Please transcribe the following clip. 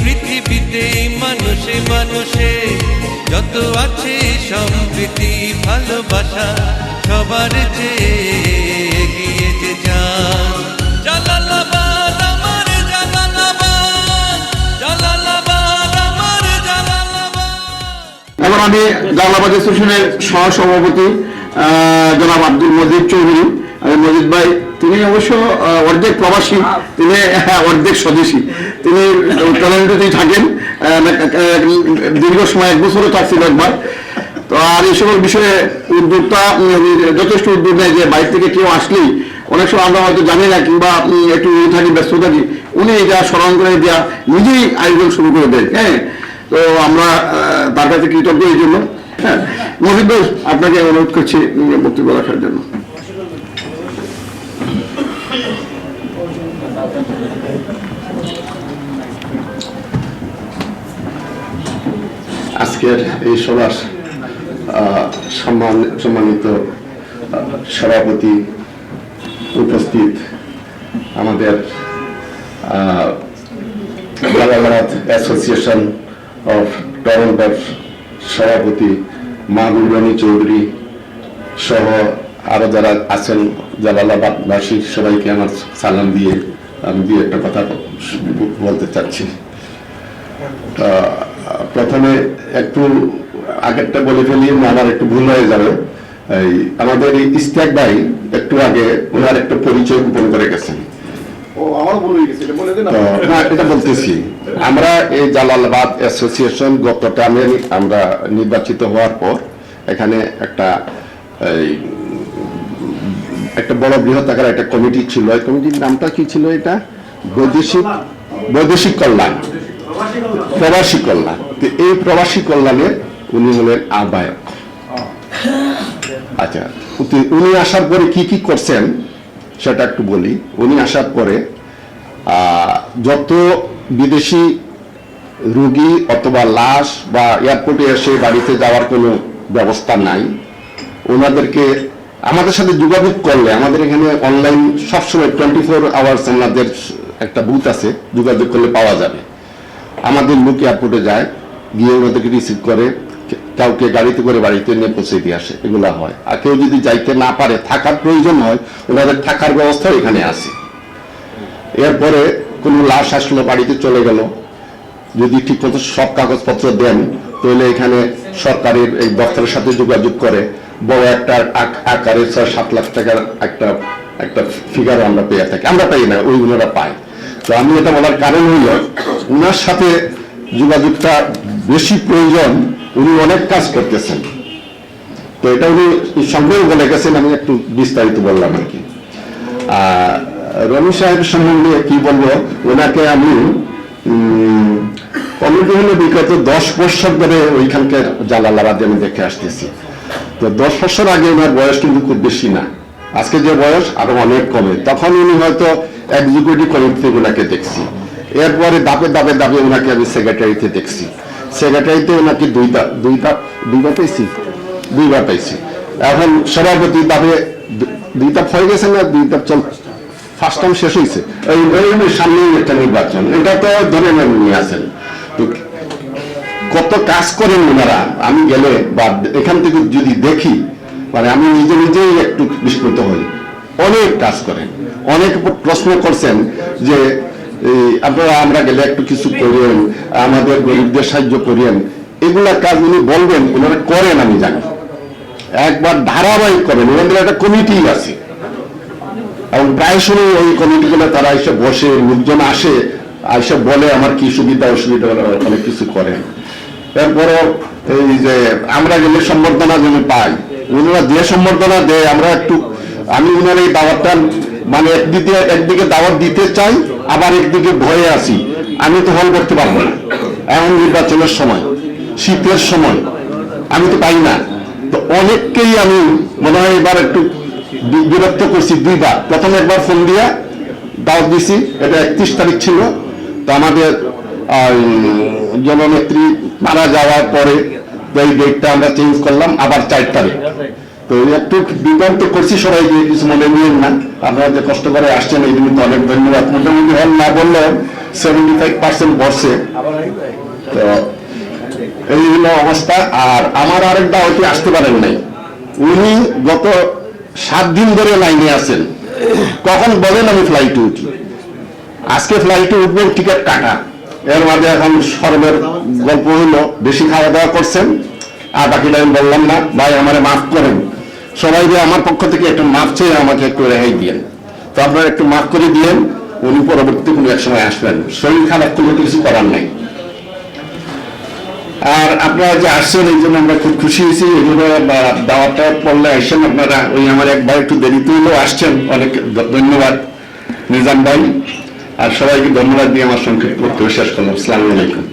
পৃথিবীতে মানুষে মানুষে, যত আছে সম্প্রীতি, ভালোবাসা, সবার যে যান জালালাবাদ আমার, জালালাবাদ জালালাবাদ আমার আমি জালালাবাদ অ্যাসোসিয়েশনের সহসভাপতি জনাব আব্দুল মজিদ চৌধুরী। মজিদ ভাই তিনি অবশ্য অর্ধেক প্রবাসী তিনি আহ, অর্ধেক স্বদেশী। তিনি টরন্টোতেই থাকেন দীর্ঘ সময় এক বছরও থাকছিল একবার। তো আর এই সকল বিষয়ে উম, যথেষ্ট উদ্যোগ নেয় যে বাইরে থেকে কেউ আসলেই অনেক সময় আমরা হয়তো জানি না কিংবা একটু ইয়ে থাকি ব্যস্ত থাকি উনি এটা স্মরণ করে দেওয়া নিজেই আয়োজন শুরু করে দেয় হ্যাঁ। তো আমরা তার কাছে কৃতজ্ঞ এই জন্য হ্যাঁ। মহিদ আপনাকে অনুরোধ করছি বক্তব্য রাখার জন্য। আজকের এই সভার সম্মান সম্মানিত সভাপতি উপস্থিত আমাদের আহ, অ্যাসোসিয়েশন অফ টরন্টোর সভাপতি মাহবুব চৌধুরী সহ আরও যারা আছেন জালালাবাদবাসী সবাইকে আমার সালাম দিয়ে আমি দিয়ে একটা কথা বলতে চাচ্ছি। প্রথমে একটু আগেরটা বলে ফেলি আমার একটু ভুল হয়ে যাবে। এই আমাদের এই ইস্তাক ভাই একটু আগে ওনার একটা পরিচয় গোপন করে গেছেন। এটা বলতেছি। আমরা এই জালালাবাদ অ্যাসোসিয়েশন গত টার্মে আমরা নির্বাচিত হওয়ার পর এখানে একটা এই, একটা বড় বৃহৎ আকার একটা কমিটি ছিল। এই কমিটির নামটা কি ছিল এটা? বৈদেশিক বৈদেশিক কল্যাণ। প্রবাসী কল্যাণ। তো এই প্রবাসী কল্যাণের উনি হলেন আহ্বায়ক। আচ্ছা উনি- আসার পরে কি কি করছেন সেটা একটু বলি। উনি আসার পরে যত বিদেশি রুগী অথবা লাশ বা এয়ারপোর্টে এসে বাড়িতে যাওয়ার কোনো ব্যবস্থা নাই, ওনাদেরকে আমাদের সাথে যোগাযোগ করলে, আমাদের এখানে অনলাইন সবসময় টোয়েন্টি ফোর আওয়ার্স আমাদের একটা বুথ আছে, যোগাযোগ করলে পাওয়া যাবে। আমাদের লোক এয়ারপোর্টে যায়, গিয়ে ওনাদেরকে রিসিভ করে, কাউকে গাড়িতে করে বাড়িতে নিয়ে পৌঁছে দিয়ে আসে, এগুলা হয়। আর কেউ যদি যাইতে না পারে, থাকার প্রয়োজন হয়, ওনাদের থাকার ব্যবস্থাও এখানে আছে। এরপরে কোনো লাশ আসলো, বাড়িতে চলে গেল, যদি ঠিক মতো সব কাগজপত্র দেন, তাহলে এখানে সরকারের এই দপ্তরের সাথে যোগাযোগ করে, বড় একটা আক- আকারে ছয় সাত লাখ টাকার একটা একটা ফিগার আমরা পেয়ে থাকি। আমরা পাই না, ওই ওনারা পায়। তো আমি এটা বলার কারণ হইল ওনার সাথে যোগাযোগটা বেশি প্রয়োজন, উনি অনেক কাজ করতেছেন। তো এটা উনি সংগ্রহ বলে গেছেন, আমি একটু বিস্তারিত বললাম আর কি। রবি সাহেব সম্বন্ধে কি বলব? ওনাকে আমি কমিটি হলে বিগত দশ বছর ধরে ওইখানকার জালালাবাদে আমি দেখে আসতেছি। তো দশ বছর আগে ওনার বয়স কিন্তু খুব বেশি না। আজকে যে বয়স আরও অনেক কমে। তখন উনি হয়তো এক্সিকিউটিভ কমিটি থেকে ওনাকে দেখছি। এরপরে দাপে দাপে দাপে ওনাকে আমি সেক্রেটারিতে দেখছি। সেক্রেটারিতে ওনাকে দুইটা দুইটা দুইবার পেয়েছি দুইবার পাইছি। এখন সভাপতি দাবে দুইটা হয়ে গেছে না দুইটা চল ফার্স্ট টাইম শেষ হয়েছে এই সামনেই একটা নির্বাচন। এটা তো ধরে নিয়ে আছেন। কত কাজ করেন ওনারা? আমি গেলে বা এখান থেকে যদি দেখি মানে আমি নিজে নিজেই একটু বিস্মিত হই। অনেক কাজ করেন। অনেক প্রশ্ন করছেন যে আপনারা আমরা গেলে একটু কিছু করেন আমাদের গরিবদের সাহায্য করেন এগুলা কাজ উনি বলবেন ওনারা করেন আমি জানি। একবার ধারাবাহিক করেন, ওনাদের একটা কমিটি আছে। এবং প্রায় সময় ওই কমিটিগুলো তারা এসে বসে, লোকজন আসে, এসে বলে আমার কি সুবিধা, অসুবিধা অনেক কিছু করেন। তারপরও এই যে আমরা গেলে সম্বর্ধনা যেন পাই ওনারা যে সম্বর্ধনা দেয়, আমরা একটু, আমি ওনার এই দাওয়াতটা মানে একদিকে একদিকে দাওয়াত দিতে চাই, আবার একদিকে ভয়ে আছি। আমি তো হল করতে পারব না। এমন নির্বাচনের সময়, শীতের সময়, আমি তো পাই না। তো অনেককেই আমি মনে হয় এবার একটু বিরক্ত করছি দুইবার। প্রথম একবার ফোন দিয়া দাওয়াত দিছি, এটা একত্রিশ তারিখ ছিল। তো আমাদের জননেত্রী মারা যাওয়ার পরে এই ডেটটা আমরা চেঞ্জ করলাম, আবার চার তারিখ। তো একটু বিভ্রান্ত করছি সবাইকে কিছু মনে নিয়েন না। আপনারা যে কষ্ট করে আসছেন, এই জন্য অনেক ধন্যবাদ। মোটামুটি হল না বললেও সেভেন্টি ফাইভ পার্সেন্ট বসে তো এই হলো অবস্থা। আর আমার আরেক দাওয়াতি আসতে পারেন নাই। উনি গত সাত দিন ধরে লাইনে আছেন। কখন বলেন আমি ফ্লাইটে উঠি? আজকে ফ্লাইটে উঠবেন টিকিট কাটা। এর মাঝে এখন সর্বের গল্প হইল, বেশি খাওয়া দাওয়া করছেন, আর বাকিটা আমি বললাম না, ভাই আমারে মাফ করেন। সবাই যে আমার পক্ষ থেকে একটা মাফ চেয়ে আমাকে একটু রেহাই দিয়েন। তো আপনারা একটু মাফ করে দিয়েন, উনি পরবর্তীতে কোনো এক সময় আসবেন। শরীর খারাপ, কোনো কিছু করার নাই। আর আপনারা যে আসছেন, এই জন্য আমরা খুব খুশি হয়েছি। এগুলো দাওয়াটা পড়লে আসছেন আপনারা। ওই আমার এক ভাই একটু দেরিতে হলেও আসছেন। অনেক ধন্যবাদ। নিজাম ভাই। আর সবাইকে ধন্যবাদ দিয়ে আমার সংক্ষিপ্ত বক্তব্য শেষ করলাম। আসসালামু আলাইকুম।